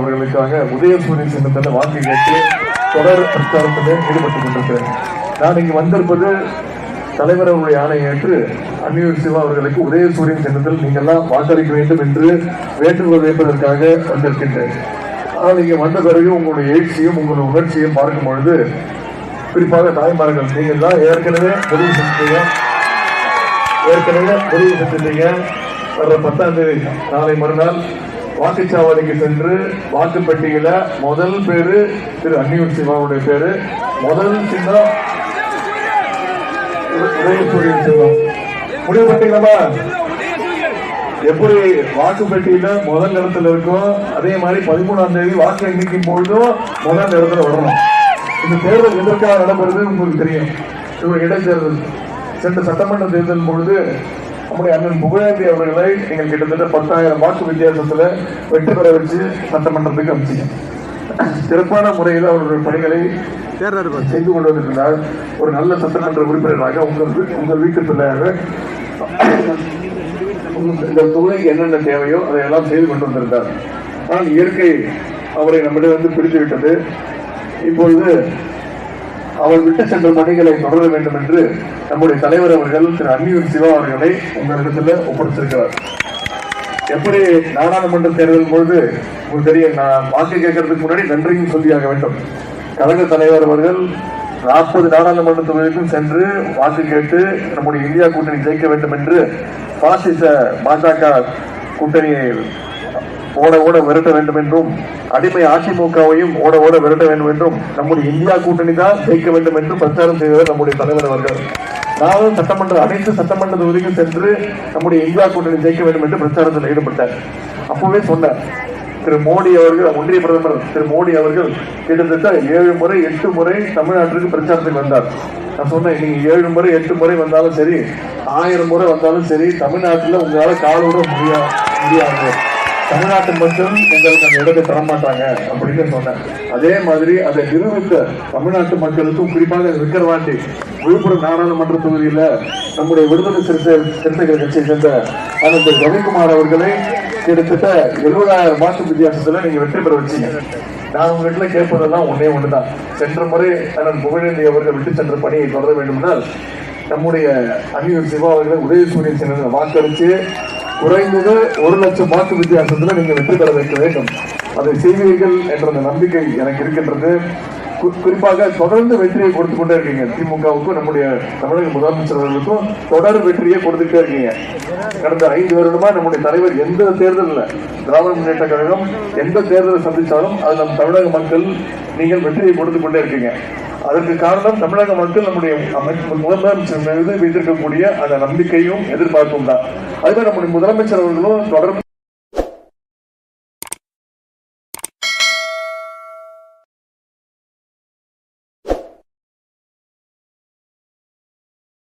அவர்களுக்காக உதயசூரியன் சின்னத்தில் வாக்கு கேட்டு தொடர் பிரச்சாரத்தில் ஈடுபட்டுக் கொண்டிருக்கிறேன். நான் இங்கு வந்திருப்பது தலைவர் அவருடைய ஆணை ஏற்று அன்னியூர் சிவா அவர்களுக்கு உதயசூரியன் சின்னத்தில் நீங்கள்லாம் வாக்களிக்க வேண்டும் என்று வேண்டுகோள் வைப்பதற்காக வந்திருக்கின்றேன். ஆனால் இங்கே வந்த பிறகு உங்களுடைய எழுச்சியும் உங்களுடைய உணர்ச்சியும் பார்க்கும் பொழுது குறிப்பாக தாய்மார்கள் நீங்கள் தான் ஏற்கனவே முடிவு செஞ்சீங்க ஏற்கனவே முடிவு செஞ்சிட்டீங்க. வர்ற பத்தாம் தேதி நாளை மறுநாள் வாக்குச்சாவடிக்கு சென்று வாக்குப்பெட்டியில முதல் பேரு திரு அன்னியூர் சிவாவுடைய பேரு. முதல் சின்னம் உதயசூரியன் சின்னம். முடிவு பண்ணிக்கலாமா? எப்படி வாக்குப்பெட்டியில முதல் இடத்துல இருக்கும் அதே மாதிரி பதிமூணாம் தேதி வாக்கு எண்ணிக்கும் பொழுதும் முதல் இடத்துல வரணும். இந்த தேர்தல் எதற்காக நடைபெறுது உங்களுக்கு தெரியும். இது இடைத்தேர்தல். சென்ற சட்டமன்ற தேர்தல் பொழுது நம்முடைய அண்ணன் புகழேந்தி அவர்களை நீங்கள் கிட்டத்தட்ட பத்தாயிரம் வாக்கு வித்தியாசத்துல வெற்றி பெற வச்சு சட்டமன்றத்துக்கு அனுப்பிச்சீங்க. சிறப்பான முறையில் அவருடைய பணிகளை செய்து கொண்டு வந்திருந்தார் ஒரு நல்ல சட்டமன்ற உறுப்பினராக உங்கள் உங்கள் வீட்டு பிள்ளையாக இந்த தொகுதிக்கு என்னென்ன தேவையோ அதையெல்லாம் செய்து கொண்டு வந்திருந்தார். ஆனால் இயற்கை அவரை நம்மிடம் வந்து பிடித்து விட்டது இப்பொழுது அவர் விட்டு சென்ற பணிகளை தொடர வேண்டும் என்று நம்முடைய தலைவர் அவர்கள் திரு அன்னியூர் சிவா அவர்களை உங்களிடத்தில் ஒப்படைத்திருக்கிறார். எப்படி நாடாளுமன்ற தேர்தல் பொழுது உங்களுக்கு தெரியும் நான் வாக்கு கேட்கறதுக்கு முன்னாடி நன்றியும் சொல்லியாக வேண்டும். கழக தலைவர் அவர்கள் நாற்பது நாடாளுமன்ற தொகுதிக்கும் சென்று வாக்கு கேட்டு நம்முடைய இந்தியா கூட்டணி ஜெயிக்க வேண்டும் என்று பாசிச பாஜக கூட்டணியை ஓட ஓட விரட்ட வேண்டும் என்றும் அடிமை அதிமுகவையும் ஓட ஓட விரட்ட வேண்டும் என்றும் நம்முடைய இந்தியா கூட்டணி தான் ஜெயிக்க வேண்டும் என்று பிரச்சாரம் செய்தவர் நம்முடைய தலைவர் அவர்கள். நானும் சட்டமன்ற அனைத்து சட்டமன்ற தொகுதிக்கும் சென்று நம்முடைய இந்தியா கூட்டணி ஜெயிக்க வேண்டும் என்று பிரச்சாரத்தில் ஈடுபட்டார் அப்பவே சொன்னார் திரு மோடி அவர்கள் ஒன்றிய பிரதமர் திரு மோடி அவர்கள் கிட்டத்தட்ட ஏழு முறை எட்டு முறை தமிழ்நாட்டிற்கு பிரச்சாரத்துக்கு வந்தார். நான் சொன்னேன் நீங்க ஏழு முறை எட்டு முறை வந்தாலும் சரி ஆயிரம் முறை வந்தாலும் சரி தமிழ்நாட்டில் உங்களால் காலோட முடியா முடியாது. தமிழ்நாட்டு மட்டும் உங்களுக்கு அந்த இடத்தை தரமாட்டாங்க அப்படின்னு சொன்னேன். அதே மாதிரி அதை நிரூபித்த தமிழ்நாட்டு மக்களுக்கும் குறிப்பாக விக்கிரவாண்டி விழுப்புரம் நாடாளுமன்ற தொகுதியில் நம்முடைய விடுதலை சிறுத்தை சிறுத்தைகள் கட்சியை சேர்ந்த அனந்த ரவிக்குமார் அவர்களை கிட்டத்தட்ட எழுபதாயிரம் வாக்கு வித்தியாசத்தில் நீங்கள் வெற்றி பெற வச்சீங்க. நான் உங்ககிட்ட கேட்பதெல்லாம் ஒன்றே ஒன்று தான் சென்ற முறை அண்ணன் புகழேந்தி அவர்கள் விட்டு சென்ற பணியை தொடர வேண்டுமென்றால் நம்முடைய அன்னியூர் சிவா அவர்களை உதயசூரியன் சென்ற வாக்களித்து குறைந்தது ஒரு லட்சம் வாக்கு வித்தியாசத்தில் நீங்கள் வெற்றி பெற வைக்க வேண்டும். அதை செய்வீர்கள் என்ற அந்த நம்பிக்கை எனக்கு இருக்கின்றது. குறிப்பாக தொடர்ந்து வெற்றியை கொடுத்து கொண்டே இருக்கீங்க. திமுகவுக்கும் நம்முடைய தமிழக முதலமைச்சர்களுக்கும் தொடர் வெற்றியை கொடுத்துட்டே இருக்கீங்க. கடந்த ஐந்து வருடமா நம்முடைய தலைவர் எந்த தேர்தலில் திராவிட முன்னேற்ற கழகம் எந்த தேர்தலை சந்தித்தாலும் அது நம் தமிழக மக்கள் நீங்கள் வெற்றியை கொடுத்து கொண்டே இருக்கீங்க. அதற்கு காரணம் தமிழக மக்கள் நம்முடைய அமைச்சர் முதலமைச்சர் மீது வைத்திருக்கக்கூடிய அந்த நம்பிக்கையும் எதிர்பார்ப்பும் தான். அதுவே நம்முடைய முதலமைச்சர் அவர்களும் தொடர்ந்து